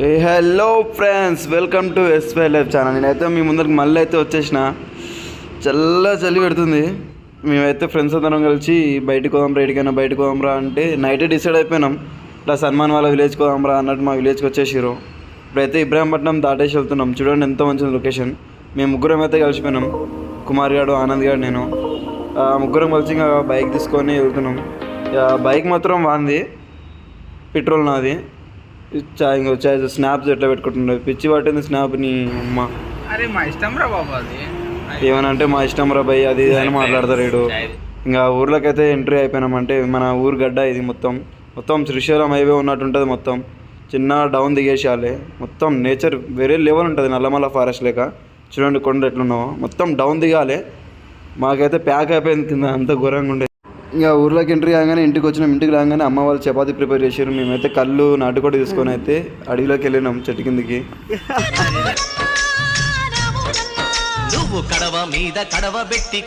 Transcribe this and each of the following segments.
Hey hello friends welcome to SY life channel నేనైతే మీ ముందరికి మళ్ళీ అయితే వచ్చేసిన. చల్ల చలి పెడుతుంది. మేమైతే ఫ్రెండ్స్ అందరం కలిసి బయటకు పోదాం రేటికైనా బయటకు పోదాంరా అంటే నైటే డిసైడ్ అయిపోయినాం. ఇట్లా సన్మాన్ వాళ్ళ విలేజ్కి పోదాంరా అన్నట్టు మా విలేజ్కి వచ్చేసారు ఇప్పుడైతే ఇబ్రాహీంపట్నం దాటేసి వెళ్తున్నాం. చూడండి ఎంత మంచి లొకేషన్ మేము ముగ్గురం అయితే కలిసిపోయినాం. కుమార్ గారు ఆనంద్ గారు నేను. ముగ్గురం కలిసి ఇంకా బైక్ తీసుకొని వెళ్తున్నాం. ఇక బైక్ మాత్రం వాంది. పెట్రోల్ నాది. ఇంకో చా స్నాప్స్ ఎట్లా పెట్టుకుంటుండే పిచ్చి పట్టింది స్నాప్ నీ అమ్మ. అరే మా ఇష్టం రా బాబు అది. ఏమని అంటే మా ఇష్టం రా భయ్ అది ఇది అని మాట్లాడతారు వీడు. ఇంకా ఊర్లోకైతే ఎంట్రీ అయిపోయినామంటే మన ఊరు గడ్డ ఇది మొత్తం. మొత్తం శ్రీశైలం హైవే ఉన్నట్టు ఉంటుంది మొత్తం. చిన్న డౌన్ దిగేసేయాలి మొత్తం నేచర్ వేరే లెవెల్ ఉంటుంది నల్లమల్ల ఫారెస్ట్ లేక. చూడండి కొండ ఎట్లున్నావో. మొత్తం డౌన్ దిగాలి. మాకైతే ప్యాక్ అయిపోయింది కింద అంత ఘోరంగా ఉండే. ఇంకా ఊర్లోకి ఎంట్రీ కాగానే ఇంటికి వచ్చినాం ఇంటికి రాగానే అమ్మ వాళ్ళు చపాతీ ప్రిపేర్ చేశారు. మేమైతే కళ్ళు నాటుకోడి తీసుకొని అయితే అడవిలోకి వెళ్ళినాం చెట్టు కిందకి. కడవ మీద కడవ పెట్టి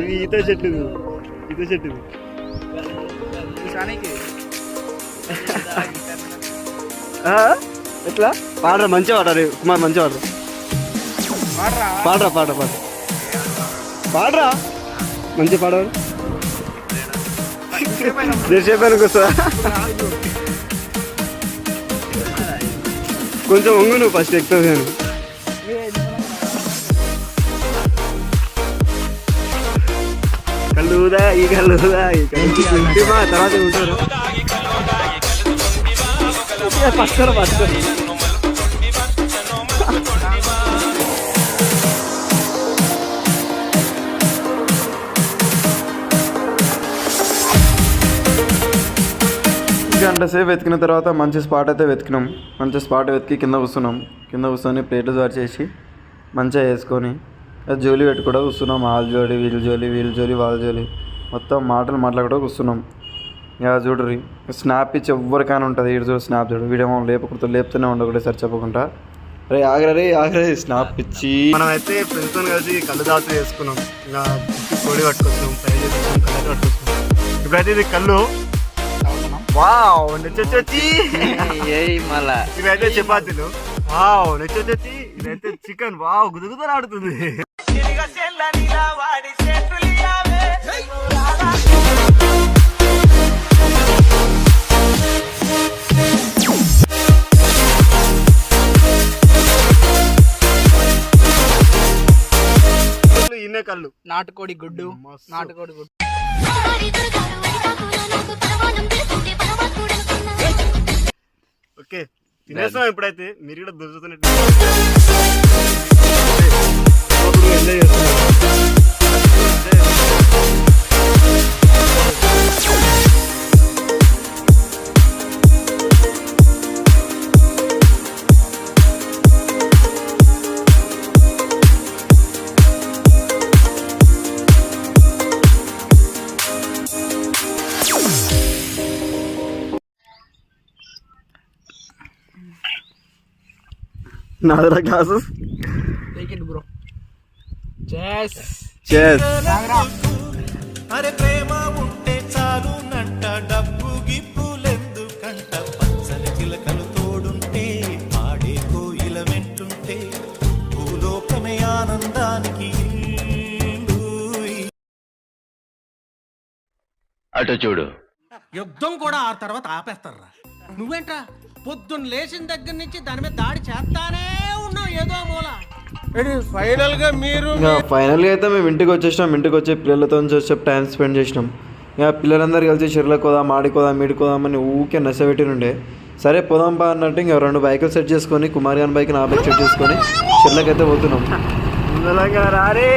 ఇది ఈత చెట్టు ఈత చెట్టు ఎట్లా? పాడరా మంచిగా పాడరా కుమార్ మంచిగా పాడరా వాడరా. పాడరా? పాడరా పాడరా పాడరా. మంచిగా పాడరు చేసేపాను వస్తా కొంచెం వంగు నువ్వు ఫస్ట్ ఎక్కుతావు నేను కళ్ళుదా ఈ కళ్ళుదా ఈ కళ్ళు మా తర్వాత ఉంటారు పక్కన పక్కన గంట సేపు వెతికిన తర్వాత మంచి స్పాట్ అయితే వెతికినాం. మంచి స్పాట్ వెతికి కింద కూర్చున్నాం. కింద కూర్చొని ప్లేట్లు జారి చేసి మంచిగా వేసుకొని అది జోలి కూడా కూర్చున్నాం. వాళ్ళ జోలి వీళ్ళ జోలి వీళ్ళ జోలి వాళ్ళ జోలి. మొత్తం మాటలు మాట్లాడుకుంటూ కూర్చున్నాం. ఇక చూడరి స్నాప్ ఇచ్చి ఎవరికైనా ఉంటుంది. వీడు చూడు స్నాప్ చూడు. వీడేమో లేపకూడదు లేపుతూనే ఉండకూడదు సార్ చెప్పకుండా. రే ఆగరా రే ఆగరా స్నాప్ ఇచ్చి. మనం అయితే ఫ్రెండ్స్తో కలిసి కళ్ళు దాత వేసుకున్నాం. ఇలా కోడి పట్టుకొస్తాం ఫ్రై చేసుకున్నాం కళ్ళు పట్టుకొస్తాం ఇప్పుడైతే ఇది కళ్ళు వావ్ నెచ్చొచ్చి మళ్ళా ఇవైతే చపాతీలు వావ్ నెచ్చొచ్చి ఇదైతే చికెన్ వావ్ గుదుగుదలాడుతుంది ఇన్నే కళ్ళు నాటుకోడి గుడ్డు మస్తు. నాటుకోడి గుడ్డు ఓకే. తినేస్తాం ఇప్పుడైతే? మీరు కూడా దొరుకుతున్నట్టు నాదరా గ్లాసు టేక్ ఇట్ బ్రో చెస్ చేస్ అరే ప్రేమ ఉంటే చాలు నంట డబ్బు గిప్పులెందుకంట? పచ్చని చిలకలు తోడుంటే ఆడే కోయిల వెంటుంటే భూలోకమే ఆనందానికి ఇల్లు. అటు చూడు. యుద్ధం కూడా ఆ తర్వాత ఆపేస్తారా? నువ్వేంట్రా? పొద్దున్న లేచిన దగ్గర నుంచి దాని మీద దాడి చేస్తానే ఉన్నాం ఏదో మూల. ఫైనల్గా మీరు ఫైనల్గా అయితే మేము ఇంటికి వచ్చేసినాం. ఇంటికి వచ్చే పిల్లలతో సేపు టైం స్పెండ్ చేసినాం. ఇక పిల్లలందరూ కలిసి చెర్లకు పోదాం ఆడుకోదాం మీడుకోదామని ఊకే నశపెట్టినుండే సరే పోదాం బా అన్నట్టు ఇంకా రెండు బైకులు సెట్ చేసుకొని కుమార్ గారి బైక్ నా బైక్ సెట్ చేసుకొని చెర్లకు అయితే పోతున్నాం. రారే.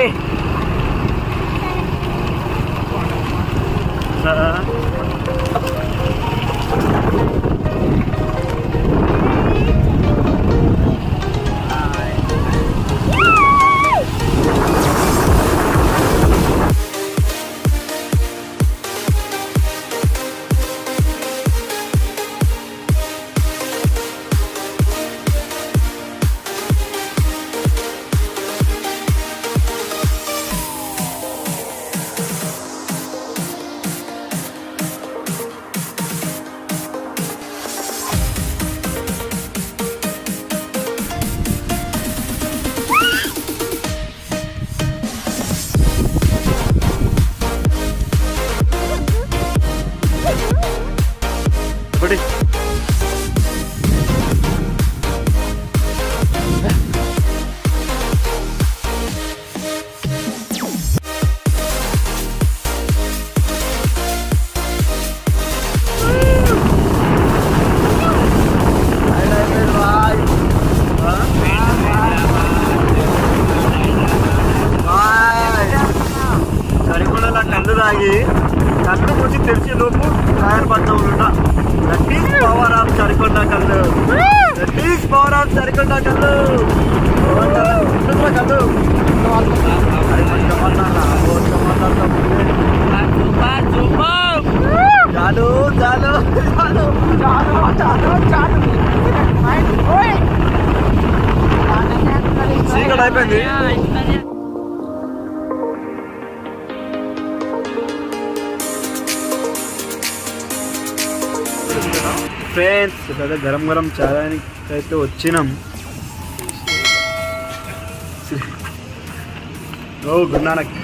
விடு. ఎక్కడా కళ్ళు ఎక్కడా కళ్ళు చాలు చాలు చాలు చాలు చాలు చాలు చీకటి అయిపోయింది ఫ్రెండ్స్ ఇక్కడ గరం గరం చాయనికి అయితే వచ్చినాం. ఓ గుడ్ నానక్.